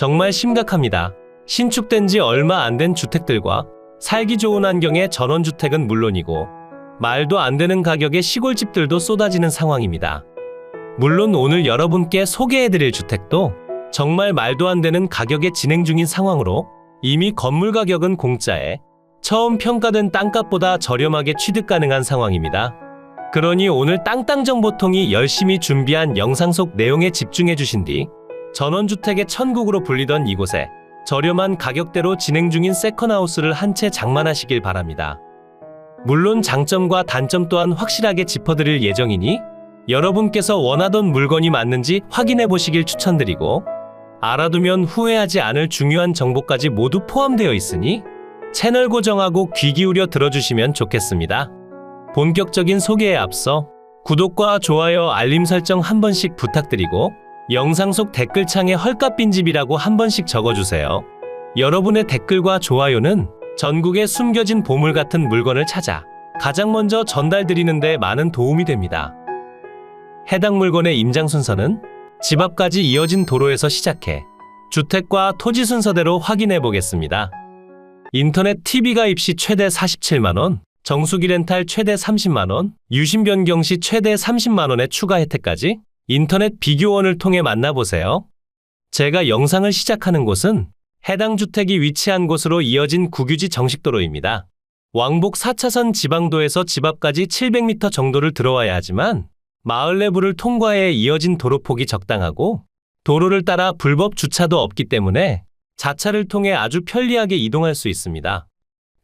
정말 심각합니다. 신축된 지 얼마 안 된 주택들과 살기 좋은 환경의 전원주택은 물론이고 말도 안 되는 가격의 시골집들도 쏟아지는 상황입니다. 물론 오늘 여러분께 소개해드릴 주택도 정말 말도 안 되는 가격에 진행 중인 상황으로 이미 건물 가격은 공짜에 처음 평가된 땅값보다 저렴하게 취득 가능한 상황입니다. 그러니 오늘 땅땅정보통이 열심히 준비한 영상 속 내용에 집중해 주신 뒤 전원주택의 천국으로 불리던 이곳에 저렴한 가격대로 진행 중인 세컨하우스를 한 채 장만하시길 바랍니다. 물론 장점과 단점 또한 확실하게 짚어드릴 예정이니 여러분께서 원하던 물건이 맞는지 확인해 보시길 추천드리고 알아두면 후회하지 않을 중요한 정보까지 모두 포함되어 있으니 채널 고정하고 귀 기울여 들어주시면 좋겠습니다. 본격적인 소개에 앞서 구독과 좋아요, 알림 설정 한 번씩 부탁드리고 영상 속 댓글창에 헐값 빈집이라고 한 번씩 적어주세요. 여러분의 댓글과 좋아요는 전국에 숨겨진 보물 같은 물건을 찾아 가장 먼저 전달드리는데 많은 도움이 됩니다. 해당 물건의 임장 순서는 집 앞까지 이어진 도로에서 시작해 주택과 토지 순서대로 확인해 보겠습니다. 인터넷 TV 가입 시 최대 47만원, 정수기 렌탈 최대 30만원, 유심 변경 시 최대 30만원의 추가 혜택까지 인터넷 비교원을 통해 만나보세요. 제가 영상을 시작하는 곳은 해당 주택이 위치한 곳으로 이어진 국유지 정식도로입니다. 왕복 4차선 지방도에서 집 앞까지 700m 정도를 들어와야 하지만 마을 내부를 통과해 이어진 도로폭이 적당하고 도로를 따라 불법 주차도 없기 때문에 자차를 통해 아주 편리하게 이동할 수 있습니다.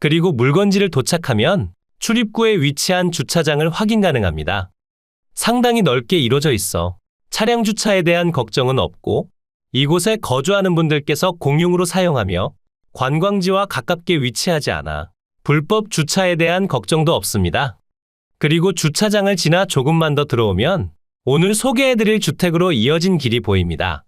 그리고 물건지를 도착하면 출입구에 위치한 주차장을 확인 가능합니다. 상당히 넓게 이루어져 있어 차량 주차에 대한 걱정은 없고 이곳에 거주하는 분들께서 공용으로 사용하며 관광지와 가깝게 위치하지 않아 불법 주차에 대한 걱정도 없습니다. 그리고 주차장을 지나 조금만 더 들어오면 오늘 소개해드릴 주택으로 이어진 길이 보입니다.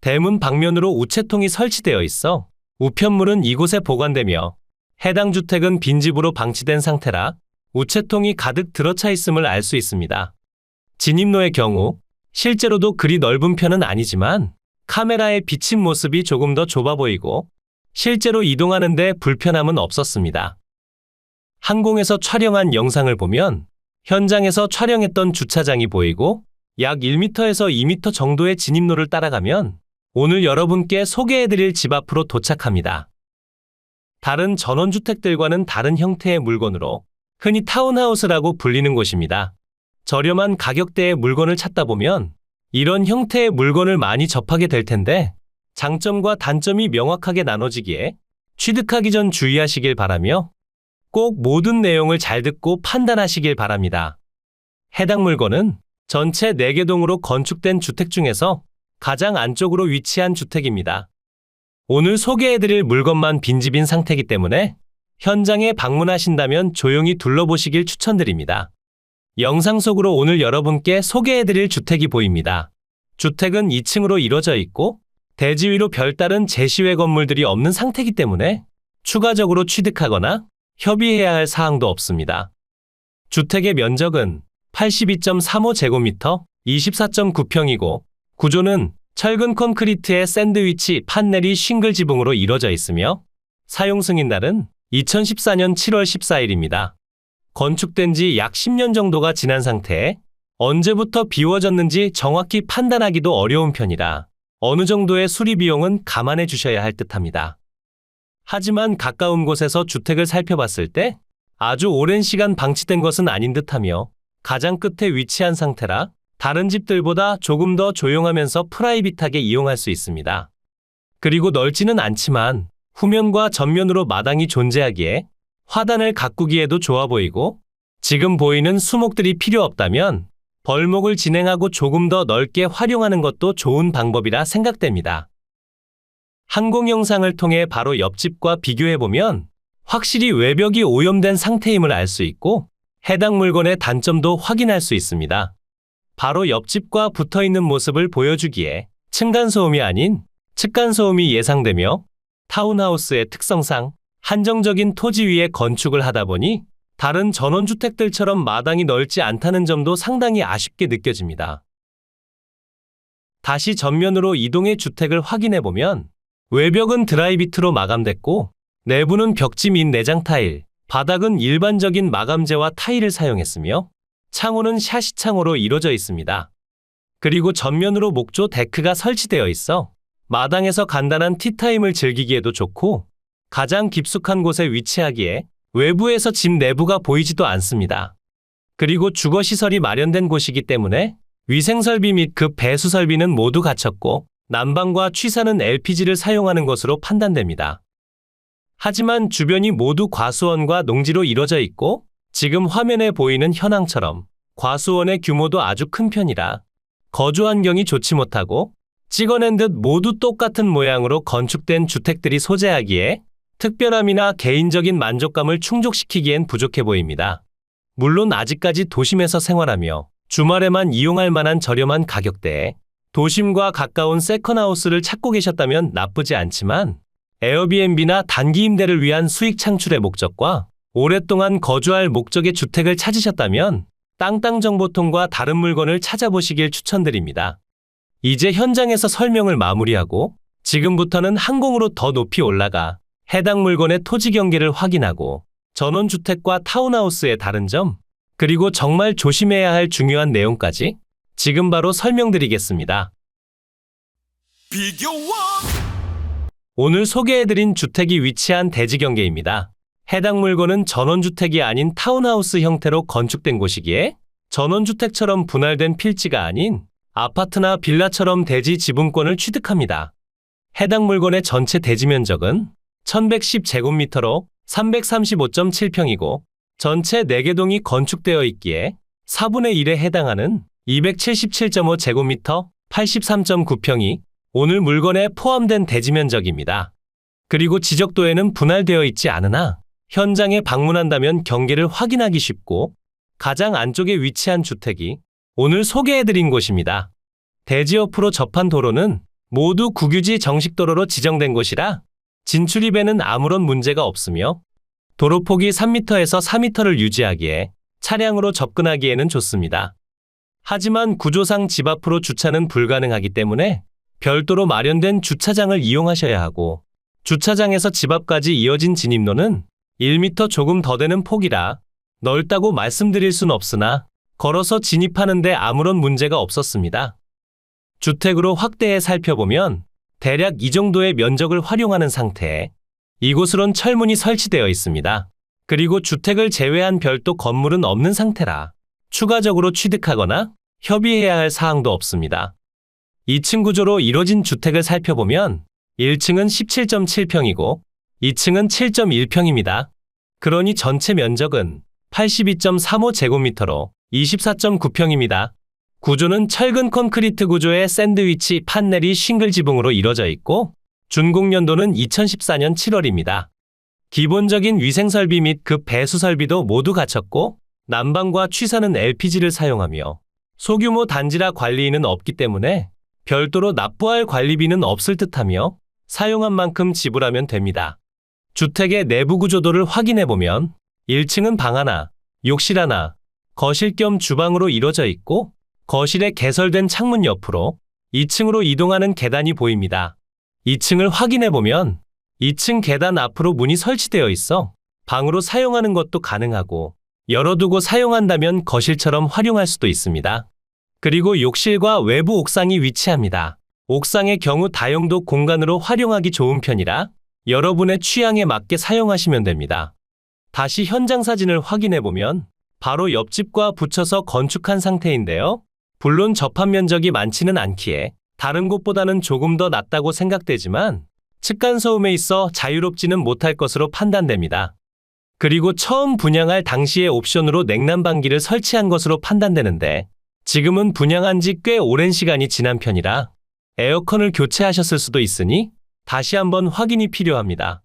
대문 방면으로 우체통이 설치되어 있어 우편물은 이곳에 보관되며 해당 주택은 빈집으로 방치된 상태라 우체통이 가득 들어차 있음을 알 수 있습니다. 진입로의 경우 실제로도 그리 넓은 편은 아니지만 카메라에 비친 모습이 조금 더 좁아 보이고 실제로 이동하는데 불편함은 없었습니다. 항공에서 촬영한 영상을 보면 현장에서 촬영했던 주차장이 보이고 약 1m에서 2m 정도의 진입로를 따라가면 오늘 여러분께 소개해드릴 집 앞으로 도착합니다. 다른 전원주택들과는 다른 형태의 물건으로 흔히 타운하우스라고 불리는 곳입니다. 저렴한 가격대의 물건을 찾다 보면 이런 형태의 물건을 많이 접하게 될 텐데 장점과 단점이 명확하게 나눠지기에 취득하기 전 주의하시길 바라며 꼭 모든 내용을 잘 듣고 판단하시길 바랍니다. 해당 물건은 전체 4개 동으로 건축된 주택 중에서 가장 안쪽으로 위치한 주택입니다. 오늘 소개해드릴 물건만 빈집인 상태이기 때문에 현장에 방문하신다면 조용히 둘러보시길 추천드립니다. 영상 속으로 오늘 여러분께 소개해드릴 주택이 보입니다. 주택은 2층으로 이루어져 있고 대지 위로 별다른 제시외 건물들이 없는 상태이기 때문에 추가적으로 취득하거나 협의해야 할 사항도 없습니다. 주택의 면적은 82.35제곱미터 24.9평이고 구조는 철근 콘크리트의 샌드위치 판넬이 싱글 지붕으로 이루어져 있으며 사용 승인 날은 2014년 7월 14일입니다. 건축된 지 약 10년 정도가 지난 상태에 언제부터 비워졌는지 정확히 판단하기도 어려운 편이라 어느 정도의 수리 비용은 감안해 주셔야 할 듯합니다. 하지만 가까운 곳에서 주택을 살펴봤을 때 아주 오랜 시간 방치된 것은 아닌 듯하며 가장 끝에 위치한 상태라 다른 집들보다 조금 더 조용하면서 프라이빗하게 이용할 수 있습니다. 그리고 넓지는 않지만 후면과 전면으로 마당이 존재하기에 화단을 가꾸기에도 좋아 보이고 지금 보이는 수목들이 필요 없다면 벌목을 진행하고 조금 더 넓게 활용하는 것도 좋은 방법이라 생각됩니다. 항공 영상을 통해 바로 옆집과 비교해보면 확실히 외벽이 오염된 상태임을 알 수 있고 해당 물건의 단점도 확인할 수 있습니다. 바로 옆집과 붙어 있는 모습을 보여주기에 층간소음이 아닌 측간소음이 예상되며 타운하우스의 특성상 한정적인 토지 위에 건축을 하다 보니 다른 전원주택들처럼 마당이 넓지 않다는 점도 상당히 아쉽게 느껴집니다. 다시 전면으로 이동해 주택을 확인해 보면 외벽은 드라이비트로 마감됐고 내부는 벽지 및 내장 타일, 바닥은 일반적인 마감재와 타일을 사용했으며 창호는 샤시 창호로 이루어져 있습니다. 그리고 전면으로 목조 데크가 설치되어 있어 마당에서 간단한 티타임을 즐기기에도 좋고 가장 깊숙한 곳에 위치하기에 외부에서 집 내부가 보이지도 않습니다. 그리고 주거 시설이 마련된 곳이기 때문에 위생 설비 및 급 배수 설비는 모두 갖췄고 난방과 취사는 LPG를 사용하는 것으로 판단됩니다. 하지만 주변이 모두 과수원과 농지로 이루어져 있고 지금 화면에 보이는 현황처럼 과수원의 규모도 아주 큰 편이라 거주 환경이 좋지 못하고 찍어낸 듯 모두 똑같은 모양으로 건축된 주택들이 소재하기에 특별함이나 개인적인 만족감을 충족시키기엔 부족해 보입니다. 물론 아직까지 도심에서 생활하며 주말에만 이용할 만한 저렴한 가격대에 도심과 가까운 세컨하우스를 찾고 계셨다면 나쁘지 않지만 에어비앤비나 단기 임대를 위한 수익 창출의 목적과 오랫동안 거주할 목적의 주택을 찾으셨다면 땅땅 정보통과 다른 물건을 찾아보시길 추천드립니다. 이제 현장에서 설명을 마무리하고 지금부터는 항공으로 더 높이 올라가 해당 물건의 토지 경계를 확인하고 전원주택과 타운하우스의 다른 점, 그리고 정말 조심해야 할 중요한 내용까지 지금 바로 설명드리겠습니다. 오늘 소개해드린 주택이 위치한 대지 경계입니다. 해당 물건은 전원주택이 아닌 타운하우스 형태로 건축된 곳이기에 전원주택처럼 분할된 필지가 아닌 아파트나 빌라처럼 대지 지분권을 취득합니다. 해당 물건의 전체 대지 면적은 1110제곱미터로 335.7평이고 전체 4개 동이 건축되어 있기에 4분의 1에 해당하는 277.5제곱미터 83.9평이 오늘 물건에 포함된 대지 면적입니다. 그리고 지적도에는 분할되어 있지 않으나 현장에 방문한다면 경계를 확인하기 쉽고 가장 안쪽에 위치한 주택이 오늘 소개해드린 곳입니다. 대지 옆으로 접한 도로는 모두 국유지 정식도로로 지정된 곳이라 진출입에는 아무런 문제가 없으며 도로폭이 3m에서 4m를 유지하기에 차량으로 접근하기에는 좋습니다. 하지만 구조상 집 앞으로 주차는 불가능하기 때문에 별도로 마련된 주차장을 이용하셔야 하고 주차장에서 집 앞까지 이어진 진입로는 1m 조금 더 되는 폭이라 넓다고 말씀드릴 순 없으나 걸어서 진입하는데 아무런 문제가 없었습니다. 주택으로 확대해 살펴보면 대략 이 정도의 면적을 활용하는 상태에 이곳으론 철문이 설치되어 있습니다. 그리고 주택을 제외한 별도 건물은 없는 상태라 추가적으로 취득하거나 협의해야 할 사항도 없습니다. 2층 구조로 이뤄진 주택을 살펴보면 1층은 17.7평이고 2층은 7.1평입니다. 그러니 전체 면적은 82.35제곱미터로 24.9평입니다. 구조는 철근 콘크리트 구조의 샌드위치 판넬이 싱글 지붕으로 이뤄져 있고 준공 연도는 2014년 7월입니다. 기본적인 위생 설비 및급 배수 설비도 모두 갖췄고 난방과 취사는 LPG를 사용하며 소규모 단지라 관리인은 없기 때문에 별도로 납부할 관리비는 없을 듯하며 사용한 만큼 지불하면 됩니다. 주택의 내부 구조도를 확인해 보면 1층은 방 하나, 욕실 하나, 거실 겸 주방으로 이루어져 있고 거실에 개설된 창문 옆으로 2층으로 이동하는 계단이 보입니다. 2층을 확인해 보면 2층 계단 앞으로 문이 설치되어 있어 방으로 사용하는 것도 가능하고 열어두고 사용한다면 거실처럼 활용할 수도 있습니다. 그리고 욕실과 외부 옥상이 위치합니다. 옥상의 경우 다용도 공간으로 활용하기 좋은 편이라 여러분의 취향에 맞게 사용하시면 됩니다. 다시 현장 사진을 확인해 보면 바로 옆집과 붙여서 건축한 상태인데요. 물론 접한 면적이 많지는 않기에 다른 곳보다는 조금 더 낫다고 생각되지만 층간소음에 있어 자유롭지는 못할 것으로 판단됩니다. 그리고 처음 분양할 당시의 옵션으로 냉난방기를 설치한 것으로 판단되는데 지금은 분양한 지 꽤 오랜 시간이 지난 편이라 에어컨을 교체하셨을 수도 있으니 다시 한번 확인이 필요합니다.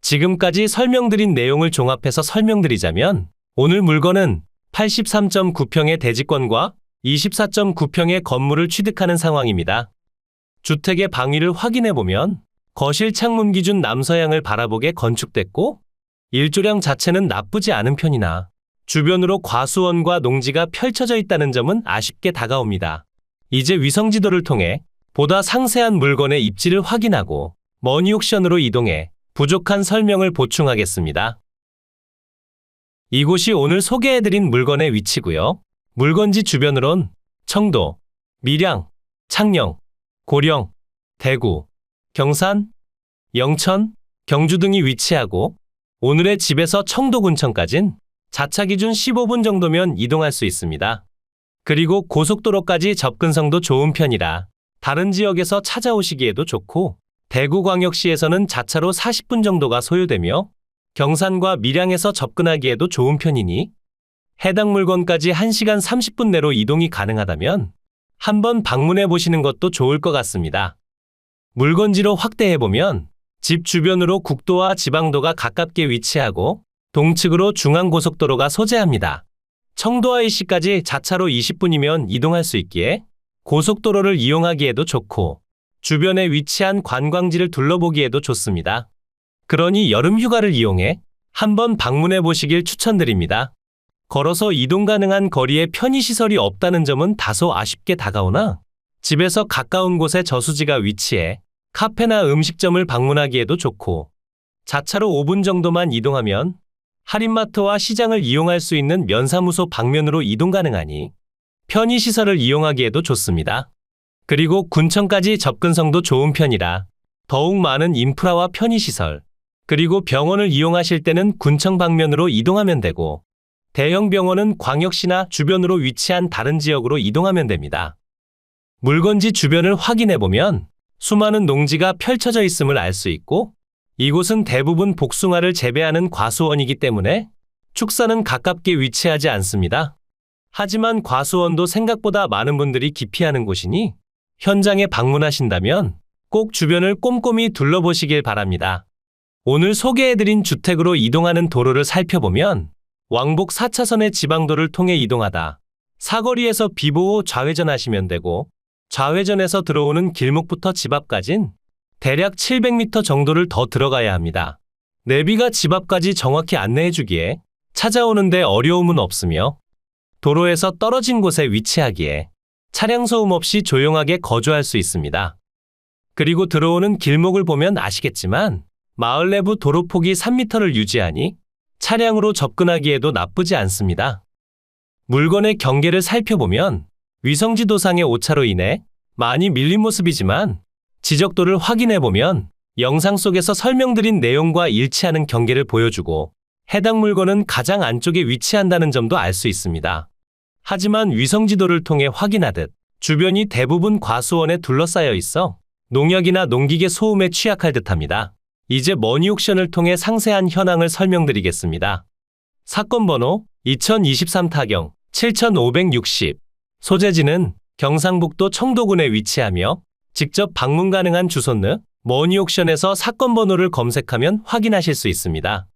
지금까지 설명드린 내용을 종합해서 설명드리자면 오늘 물건은 83.9평의 대지권과 24.9평의 건물을 취득하는 상황입니다. 주택의 방위를 확인해 보면 거실 창문 기준 남서향을 바라보게 건축됐고 일조량 자체는 나쁘지 않은 편이나 주변으로 과수원과 농지가 펼쳐져 있다는 점은 아쉽게 다가옵니다. 이제 위성지도를 통해 보다 상세한 물건의 입지를 확인하고 머니 옥션으로 이동해 부족한 설명을 보충하겠습니다. 이곳이 오늘 소개해드린 물건의 위치고요. 물건지 주변으론 청도, 밀양, 창녕, 고령, 대구, 경산, 영천, 경주 등이 위치하고 오늘의 집에서 청도군청까진 자차 기준 15분 정도면 이동할 수 있습니다. 그리고 고속도로까지 접근성도 좋은 편이라 다른 지역에서 찾아오시기에도 좋고 대구광역시에서는 자차로 40분 정도가 소요되며 경산과 밀양에서 접근하기에도 좋은 편이니 해당 물건까지 1시간 30분 내로 이동이 가능하다면 한번 방문해 보시는 것도 좋을 것 같습니다. 물건지로 확대해 보면 집 주변으로 국도와 지방도가 가깝게 위치하고 동측으로 중앙고속도로가 소재합니다. 청도와 일시까지 자차로 20분이면 이동할 수 있기에 고속도로를 이용하기에도 좋고 주변에 위치한 관광지를 둘러보기에도 좋습니다. 그러니 여름 휴가를 이용해 한번 방문해 보시길 추천드립니다. 걸어서 이동 가능한 거리에 편의시설이 없다는 점은 다소 아쉽게 다가오나 집에서 가까운 곳에 저수지가 위치해 카페나 음식점을 방문하기에도 좋고 자차로 5분 정도만 이동하면 할인마트와 시장을 이용할 수 있는 면사무소 방면으로 이동 가능하니 편의시설을 이용하기에도 좋습니다. 그리고 군청까지 접근성도 좋은 편이라 더욱 많은 인프라와 편의시설, 그리고 병원을 이용하실 때는 군청 방면으로 이동하면 되고 대형 병원은 광역시나 주변으로 위치한 다른 지역으로 이동하면 됩니다. 물건지 주변을 확인해 보면 수많은 농지가 펼쳐져 있음을 알 수 있고 이곳은 대부분 복숭아를 재배하는 과수원이기 때문에 축사는 가깝게 위치하지 않습니다. 하지만 과수원도 생각보다 많은 분들이 기피하는 곳이니 현장에 방문하신다면 꼭 주변을 꼼꼼히 둘러보시길 바랍니다. 오늘 소개해드린 주택으로 이동하는 도로를 살펴보면 왕복 4차선의 지방도를 통해 이동하다 사거리에서 비보호 좌회전하시면 되고 좌회전에서 들어오는 길목부터 집 앞까진 대략 700m 정도를 더 들어가야 합니다. 내비가 집 앞까지 정확히 안내해 주기에 찾아오는데 어려움은 없으며 도로에서 떨어진 곳에 위치하기에 차량 소음 없이 조용하게 거주할 수 있습니다. 그리고 들어오는 길목을 보면 아시겠지만 마을 내부 도로 폭이 3m를 유지하니 차량으로 접근하기에도 나쁘지 않습니다. 물건의 경계를 살펴보면 위성지도상의 오차로 인해 많이 밀린 모습이지만 지적도를 확인해 보면 영상 속에서 설명드린 내용과 일치하는 경계를 보여주고 해당 물건은 가장 안쪽에 위치한다는 점도 알 수 있습니다. 하지만 위성지도를 통해 확인하듯 주변이 대부분 과수원에 둘러싸여 있어 농약이나 농기계 소음에 취약할 듯합니다. 이제 머니옥션을 통해 상세한 현황을 설명드리겠습니다. 사건 번호 2023 타경 7560 소재지는 경상북도 청도군에 위치하며 직접 방문 가능한 주소는 머니옥션에서 사건 번호를 검색하면 확인하실 수 있습니다.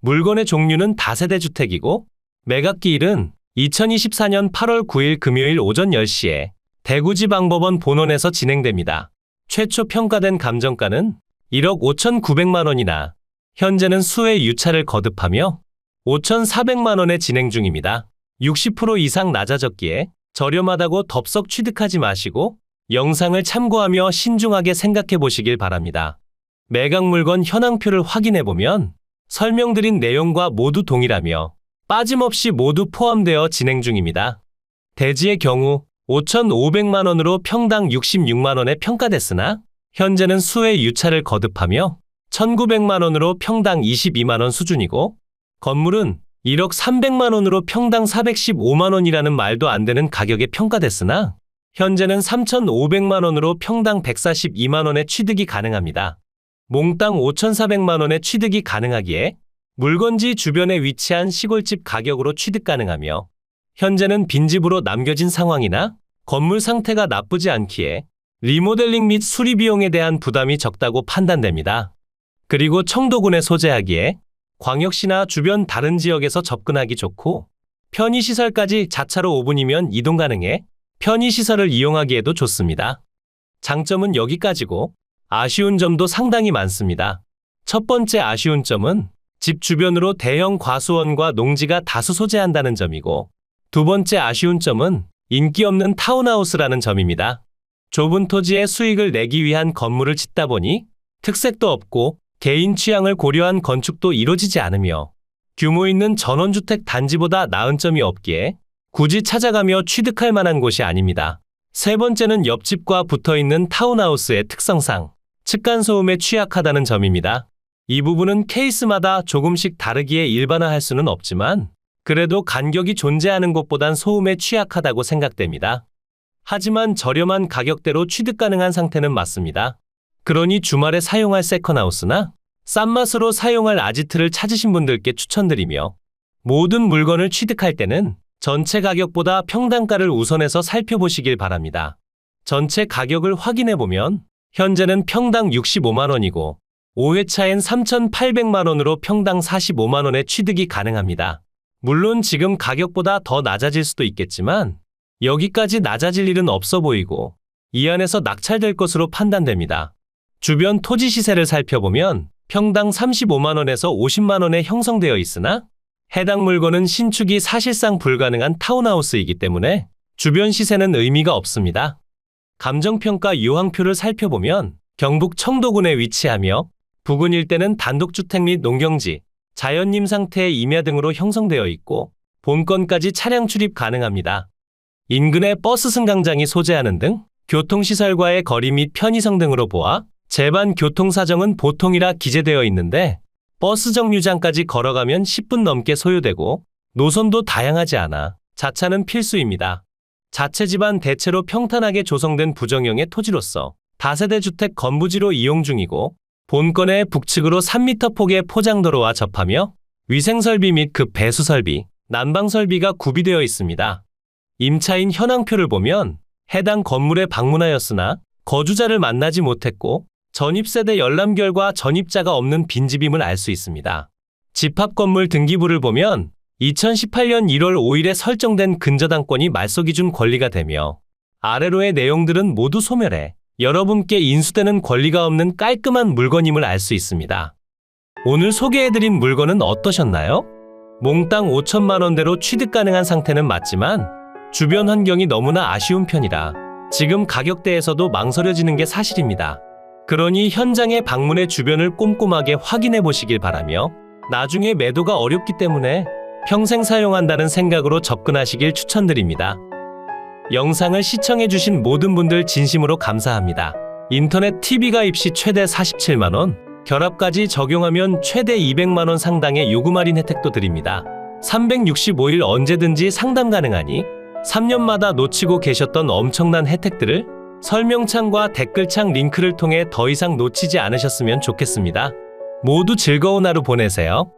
물건의 종류는 다세대 주택이고 매각기일은 2024년 8월 9일 금요일 오전 10시에 대구지방법원 본원에서 진행됩니다. 최초 평가된 감정가는 1억 5,900만 원이나 현재는 수의 유차를 거듭하며 5,400만 원에 진행 중입니다. 60% 이상 낮아졌기에 저렴하다고 덥석 취득하지 마시고 영상을 참고하며 신중하게 생각해 보시길 바랍니다. 매각 물건 현황표를 확인해 보면 설명드린 내용과 모두 동일하며 빠짐없이 모두 포함되어 진행 중입니다. 대지의 경우 5,500만 원으로 평당 66만 원에 평가됐으나 현재는 수의 유차를 거듭하며 1,900만 원으로 평당 22만 원 수준이고 건물은 1억 300만 원으로 평당 415만 원이라는 말도 안 되는 가격에 평가됐으나 현재는 3,500만 원으로 평당 142만 원에 취득이 가능합니다. 몽땅 5,400만 원에 취득이 가능하기에 물건지 주변에 위치한 시골집 가격으로 취득 가능하며 현재는 빈집으로 남겨진 상황이나 건물 상태가 나쁘지 않기에 리모델링 및 수리 비용에 대한 부담이 적다고 판단됩니다. 그리고 청도군에 소재하기에 광역시나 주변 다른 지역에서 접근하기 좋고 편의시설까지 자차로 5분이면 이동 가능해 편의시설을 이용하기에도 좋습니다. 장점은 여기까지고 아쉬운 점도 상당히 많습니다. 첫 번째 아쉬운 점은 집 주변으로 대형 과수원과 농지가 다수 소재한다는 점이고 두 번째 아쉬운 점은 인기 없는 타운하우스라는 점입니다. 좁은 토지에 수익을 내기 위한 건물을 짓다 보니 특색도 없고 개인 취향을 고려한 건축도 이루어지지 않으며 규모 있는 전원주택 단지보다 나은 점이 없기에 굳이 찾아가며 취득할 만한 곳이 아닙니다. 세 번째는 옆집과 붙어 있는 타운하우스의 특성상 측간 소음에 취약하다는 점입니다. 이 부분은 케이스마다 조금씩 다르기에 일반화할 수는 없지만 그래도 간격이 존재하는 곳보단 소음에 취약하다고 생각됩니다. 하지만 저렴한 가격대로 취득 가능한 상태는 맞습니다. 그러니 주말에 사용할 세컨하우스나 싼 맛으로 사용할 아지트를 찾으신 분들께 추천드리며 모든 물건을 취득할 때는 전체 가격보다 평당가를 우선해서 살펴보시길 바랍니다. 전체 가격을 확인해 보면 현재는 평당 65만 원이고 5회차엔 3,800만 원으로 평당 45만 원에 취득이 가능합니다. 물론 지금 가격보다 더 낮아질 수도 있겠지만 여기까지 낮아질 일은 없어 보이고 이 안에서 낙찰될 것으로 판단됩니다. 주변 토지 시세를 살펴보면 평당 35만 원에서 50만 원에 형성되어 있으나 해당 물건은 신축이 사실상 불가능한 타운하우스이기 때문에 주변 시세는 의미가 없습니다. 감정평가 유황표를 살펴보면 경북 청도군에 위치하며 부근 일대는 단독주택 및 농경지, 자연림 상태의 임야 등으로 형성되어 있고 본건까지 차량 출입 가능합니다. 인근에 버스 승강장이 소재하는 등 교통시설과의 거리 및 편의성 등으로 보아 제반 교통사정은 보통이라 기재되어 있는데 버스 정류장까지 걸어가면 10분 넘게 소요되고 노선도 다양하지 않아 자차는 필수입니다. 자체 집안 대체로 평탄하게 조성된 부정형의 토지로서 다세대 주택 건부지로 이용 중이고 본건의 북측으로 3m 폭의 포장도로와 접하며 위생설비 및그 배수 설비, 난방 설비가 구비되어 있습니다. 임차인 현황표를 보면 해당 건물에 방문하였으나 거주자를 만나지 못했고 전입세대 열람 결과 전입자가 없는 빈집임을 알 수 있습니다. 집합 건물 등기부를 보면 2018년 1월 5일에 설정된 근저당권이 말소 기준 권리가 되며 아래로의 내용들은 모두 소멸해 여러분께 인수되는 권리가 없는 깔끔한 물건임을 알 수 있습니다. 오늘 소개해드린 물건은 어떠셨나요? 몽땅 5천만 원대로 취득 가능한 상태는 맞지만 주변 환경이 너무나 아쉬운 편이라 지금 가격대에서도 망설여지는 게 사실입니다. 그러니 현장에 방문해 주변을 꼼꼼하게 확인해 보시길 바라며 나중에 매도가 어렵기 때문에 평생 사용한다는 생각으로 접근하시길 추천드립니다. 영상을 시청해 주신 모든 분들 진심으로 감사합니다. 인터넷 TV가 입시 최대 47만원, 결합까지 적용하면 최대 200만원 상당의 요금 할인 혜택도 드립니다. 365일 언제든지 상담 가능하니 3년마다 놓치고 계셨던 엄청난 혜택들을 설명창과 댓글창 링크를 통해 더 이상 놓치지 않으셨으면 좋겠습니다. 모두 즐거운 하루 보내세요.